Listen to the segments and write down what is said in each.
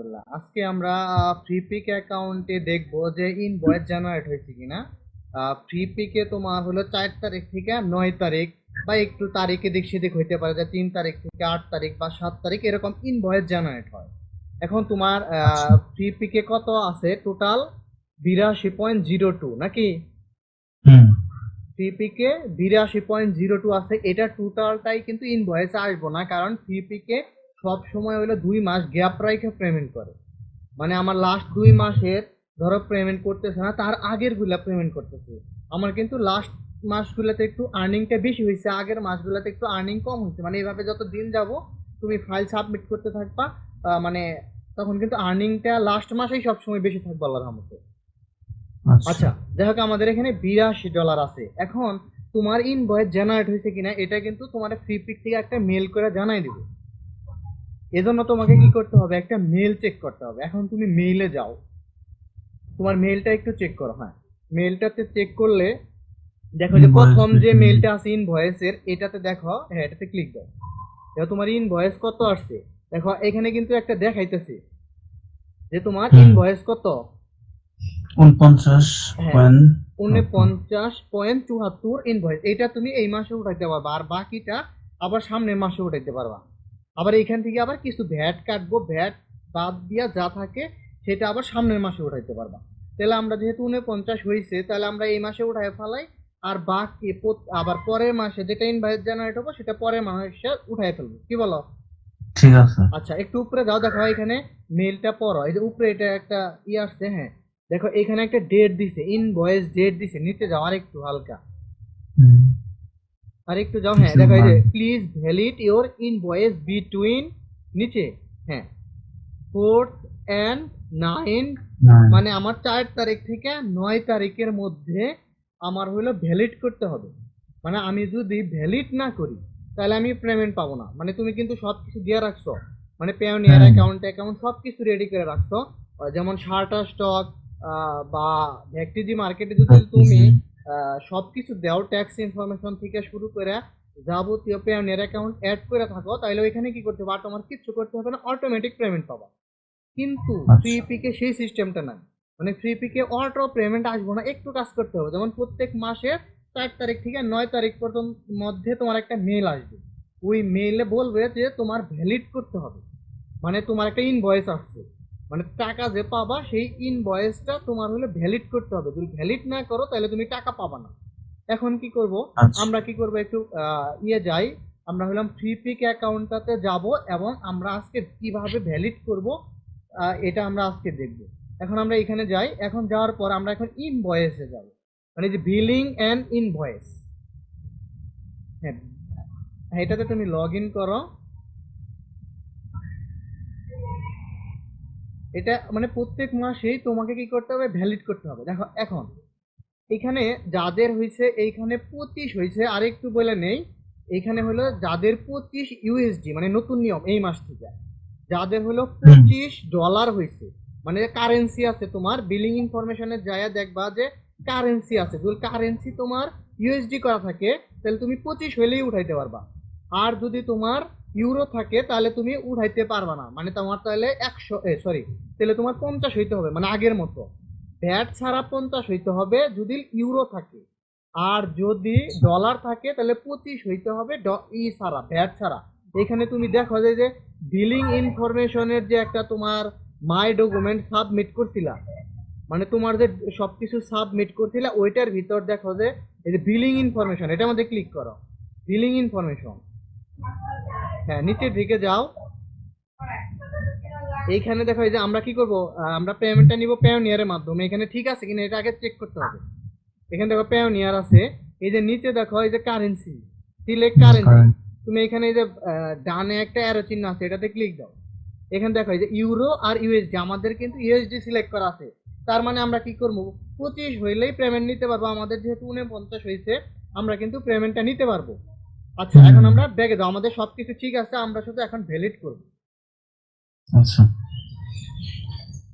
আলহামদুলিল্লাহ। আজকে আমরা ফ্রি পিক অ্যাকাউন্টে দেখব যে ইনভয়েস জেনারেট হয়েছে কিনা। ফ্রি পিকে তোমার হলো চার তারিখ থেকে নয় তারিখ বা একটু তারিখ দিক সেদিক হইতে পারে যে তিন তারিখ থেকে আট তারিখ বা সাত তারিখ এরকম ইনভয়েস জেনারেট হয়। এখন তোমার ফ্রি পিকে কত আছে? টোটাল বিরাশি পয়েন্ট জিরো টু নাকি? ফ্রিপিকে বিরাশি পয়েন্ট জিরো টু আছে এটা টোটালটাই কিন্তু ইনভয়েসে আসব না কারণ ফ্রিপিকে সব সময় হলো দুই মাস গ্যাপ রেখে পেমেন্ট করে। মানে আমার লাস্ট দুই মাসের ধরো পেমেন্ট করতেছে না তার আগেরগুলা পেমেন্ট করতেছে। আমার কিন্তু লাস্ট মাসগুলোতে একটু আর্নিংটা বেশি হয়েছে আগের মাসগুলোতে একটু আর্নিং কম হয়েছে মানে এইভাবে যত দিন যাব তুমি ফাইল সাবমিট করতে থাকবা মানে তখন কিন্তু আর্নিংটা লাস্ট মাসেই সবসময় বেশি থাকবে আল্লাহর রহমতে। আচ্ছা। যাই হোক আমাদের এখানে বিরাশি ডলার আছে। এখন তোমার ইনভয়েস জেনারেট হয়েছে কিনা এটা কিন্তু তোমার ফ্রি পিক থেকে একটা মেল করে জানাই দিবে। এজন্য তোমাকে কি করতে হবে? একটা মেল চেক করতে হবে। এখন তুমি মেইলে যাও। তোমার মেলটা একটু চেক করো হ্যাঁ। মেলটাতে চেক করলে দেখো যে প্রথম যে। মেলটা আছে ইনভয়েসের এটাতে দেখো হ্যাঁ এটাতে ক্লিক দাও। দেখো তোমার ইনভয়েস কত আসছে? দেখো এখানে কিন্তু একটা দেখাইতেছে যে তোমার। ইনভয়েস কত? উনপঞ্চাশ হ্যাঁ। উনপঞ্চাশ পয়েন্ট চুয়াত্তর ইনভয়েস এটা তুমি এই মাসে উঠাইতে পারবা আর বাকিটা আবার সামনের মাসে উঠাইতে পারবা। আবার এইখান থেকে আবার কিছু ভ্যাট কাটবো ভ্যাট বাদ দিয়া যা থাকে সেটা আবার সামনের মাসে উঠাইতে পারবা। তাহলে আমরা যেহেতু উনপঞ্চাশ হয়েছে তাহলে আমরা এই মাসে উঠাই ফেলাই আর বাকি আবার পরের মাসে যেটা ইনভয়েস জেনারেট হব সেটা পরের মাসে উঠাই ফেলব। কি বলো? ঠিক আছে। আচ্ছা একটু উপরে যাও দেখো এখানে মেলটা পড়ো। এই যে উপরে এটা একটা ই আসছে হ্যাঁ। দেখো এখানে একটা ডেট দিছে ইনভয়েস ডেট দিছে নিচে যাও আর একটু হালকা। আর একটু যাও হ্যাঁ দেখো এই যে please valid your invoice between নিচে হ্যাঁ ফোর্থ অ্যান্ড নাইন মানে আমার চার তারিখ থেকে নয় তারিখের মধ্যে আমার হলো ভ্যালিড করতে হবে। মানে আমি যদি ভ্যালিড না করি তাহলে আমি পেমেন্ট পাবো না। মানে তুমি কিন্তু সব কিছু দিয়ে রাখছো। মানে পেওনিয়ার। অ্যাকাউন্ট অ্যাকাউন্ট সব কিছু রেডি করে রাখছো। যেমন শার্টার স্টক বা ভ্যাকটিজি মার্কেটে যদি তুমি আহ, সবকিছু দেও ট্যাক্স ইনফরমেশন থেকে শুরু করে যাবতীয় পেওনিয়ার অ্যাকাউন্ট অ্যাড করে থাকো তাহলে ওইখানে কি করতে আর তোমার কিচ্ছু করতে হবে না অটোমেটিক পেমেন্ট পাবা। কিন্তু আচ্ছা। ফ্রি পিকে সেই সিস্টেমটা নাই। মানে ফ্রি পিকে অটো পেমেন্ট আসব না একটু কাজ করতে হবে। যেমন প্রত্যেক মাসের চার তারিখ থেকে নয় তারিখ পর্যন্ত মধ্যে তোমার একটা মেল আসবে। ওই মেইলে বলবে যে তোমার ভ্যালিড করতে হবে। মানে তোমার একটা ইনভয়েস আসছে। মানে টাকা যে পাবা সেই ইনভয়েসটা তোমার হলে ভ্যালিড করতে হবে। যদি ভ্যালিড না করো তাহলে তুমি টাকা পাবা না। এখন কি করব? আচ্ছা। আমরা কি করব একটু ইয়ে যাই। আমরা হলাম ফ্রি পিক অ্যাকাউন্টটাতে যাব এবং আমরা আজকে কীভাবে ভ্যালিড করব এটা আমরা আজকে দেখব। এখন আমরা এখানে যাই। এখন যাওয়ার পর আমরা এখন ইনভয়েসে যাব। মানে যে বিলিং অ্যান্ড ইনভয়েস হ্যাঁ, এটাতে তুমি লগ ইন করো। এটা মানে প্রত্যেক মাসেই তোমাকে কি করতে হবে? ভ্যালিড করতে হবে। দেখো এখন এখানে যাদের হয়েছে এইখানে পঁচিশ হয়েছে আর একটু বলে নেই এখানে হলো যাদের পঁচিশ ইউএসডি মানে নতুন নিয়ম এই মাস থেকে যাদের হলো পঁচিশ ডলার হয়েছে মানে কারেন্সি আছে তোমার বিলিং ইনফরমেশনে যায় দেখবা যে কারেন্সি আছে। যদি কারেন্সি তোমার ইউএসডি করা থাকে তাহলে তুমি পঁচিশ হইলেই উঠাইতে পারবা। আর যদি তোমার ইউরো থাকে, তাহলে তুমি উঠাইতে পারবা না। মানে তোমার তাহলে একশো সরি তাহলে তোমার পঞ্চাশ হইতে হবে মানে আগের মতো। ভ্যাট ছাড়া পঞ্চাশ হইতে হবে যদি ইউরো থাকে। আর যদি ডলার থাকে, তাহলে পঁচিশ হইতে হবে ই ছাড়া ভ্যাট ছাড়া। এখানে তুমি দেখো যে যে বিলিং ইনফরমেশনের যে একটা তোমার মাই ডকুমেন্ট সাবমিট করছিলা মানে তোমার যে সবকিছু সাবমিট করছিলা, ওইটার ভিতর দেখো যে, এই যে বিলিং ইনফরমেশন এটার মধ্যে ক্লিক করো। বিলিং ইনফরমেশন হ্যাঁ নিচের দিকে যাও। এইখানে দেখো এই যে আমরা কি করব? আমরা পেমেন্টটা নিব পেওনিয়ারের মাধ্যমে। এখানে ঠিক আছে কিনা এটা আগে চেক করতে হবে। এখানে দেখো পেওনিয়ার আছে। এই যে নিচে দেখো এই যে কারেন্সি সিলেক্ট কারেন্সি তুমি এখানে এই যে ডানে একটা অ্যারো চিহ্ন আছে এটাতে ক্লিক দাও। এখানে দেখো এই যে ইউরো আর ইউএসডি আমাদের কিন্তু ইউএসডি সিলেক্ট করা আছে। তার মানে আমরা কি করব? পঁচিশ হইলেই পেমেন্ট নিতে পারব। আমাদের যেহেতু উনপঞ্চাশ হয়েছে আমরা কিন্তু পেমেন্টটা নিতে পারব। আচ্ছা এখন আমরা ব্যাগে দাও আমাদের সবকিছু ঠিক আছে আমরা শুধু এখন ভ্যালিড করব। আচ্ছা।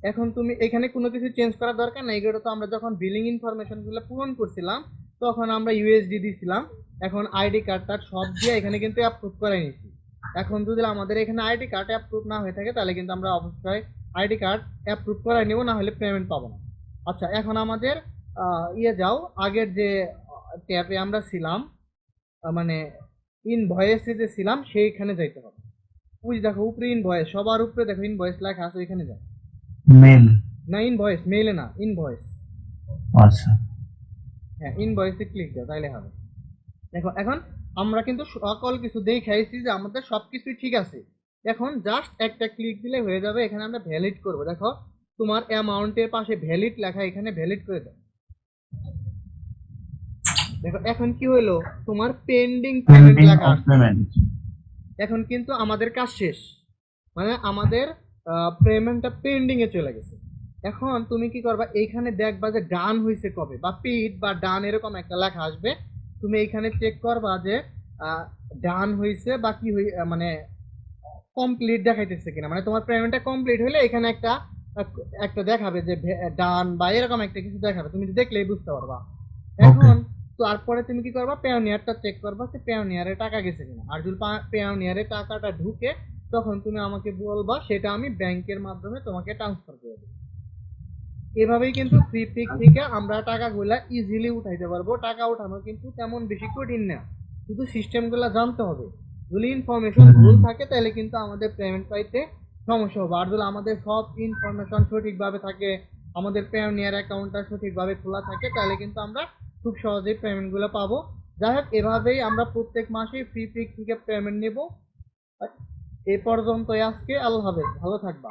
এখন তুমি এখানে কোনো কিছু চেঞ্জ করার দরকার নাই এগুলো তো আমরা যখন বিলিং ইনফরমেশনগুলো পূরণ করছিলাম তখন আমরা ইউএসডি দিছিলাম এখন আইডি কার্ড কার্ডটা সব দিয়ে এখানে কিন্তু অ্যাপ্রুভ করে নিয়েছি। এখন যদি আমাদের এখানে আইডি কার্ড অ্যাপ্রুভ না হয়ে থাকে তাহলে কিন্তু আমরা অবশ্যই আইডি কার্ড অ্যাপ্রুভ করাই নেব না হলে পেমেন্ট পাবো না। আচ্ছা এখন আমাদের ইয়ে যাও আগের যে ট্যাপে আমরা ছিলাম মানে ইনভয়েসে যে ছিলাম সেইখানে যাইতে হবে। ওই দেখো উপরে ইনভয়েস সবার উপরে দেখো ইনভয়েস লেখা আছে এখানে যাও। মেল না ইনভয়েস মেইলে না ইনভয়েস আচ্ছা। হ্যাঁ ইনভয়েসে ক্লিক দাও তাইলে হবে। দেখো এখন আমরা কিন্তু সকল কিছু দেখাইছি যে আমাদের সবকিছুই ঠিক আছে। এখন জাস্ট একটা ক্লিক দিলে হয়ে যাবে এখানে আমরা ভ্যালিড করব। দেখো তোমার অ্যামাউন্টের পাশে ভ্যালিড লেখা এখানে ভ্যালিড করে দাও। দেখো এখন কি হলো? তোমার পেন্ডিং পেমেন্ট লেখা এখন কিন্তু আমাদের কাজ শেষ। মানে আমাদের পেমেন্টটা পেন্ডিং এ চলে গেছে। এখন তুমি কি করবা? এইখানে দেখবা যে ডান হয়েছে কবে? বা পিট বা ডান এরকম একটা লেখা আসবে। তুমি এইখানে চেক করবা যে ডান হয়েছে বা কি হই মানে কমপ্লিট দেখাইতেছে কিনা। মানে তোমার পেমেন্টটা কমপ্লিট হলে এখানে একটা একটা দেখাবে যে ডান বা এরকম একটা কিছু দেখাবে। তুমি দেখলেই বুঝতে পারবা। এখন তারপরে তুমি কি করবা? পেওনিয়ারটা চেক করবা যে পেওনিয়ারে টাকা গেছে কিনা। আর যদি পেওনিয়ারে টাকাটা ঢুকে তখন তুমি আমাকে বলবা সেটা আমি ব্যাংকের মাধ্যমে তোমাকে ট্রান্সফার করে দেবো। এভাবেই কিন্তু ফ্রি পিক থেকে আমরা টাকাগুলা ইজিলি উঠাইতে পারব। টাকা উঠানো কিন্তু তেমন বেশি কঠিন না। শুধু সিস্টেমগুলো জানতে হবে। যদি ইনফরমেশন ভুল থাকে তাহলে কিন্তু আমাদের পেমেন্ট পাইতে সমস্যা হবে। আর যদি আমাদের সব ইনফরমেশন সঠিকভাবে থাকে আমাদের পেওনিয়ার অ্যাকাউন্টটা সঠিকভাবে খোলা থাকে তাহলে কিন্তু আমরা খুব সহজেই পেমেন্টগুলো পাবো। যাই হোক, এভাবেই আমরা প্রত্যেক মাসেই ফ্রি ফ্রি থেকে পেমেন্ট নেব এ পর্যন্তই আজকে, আল্লাহ হাফেজ, ভালো থাকবা।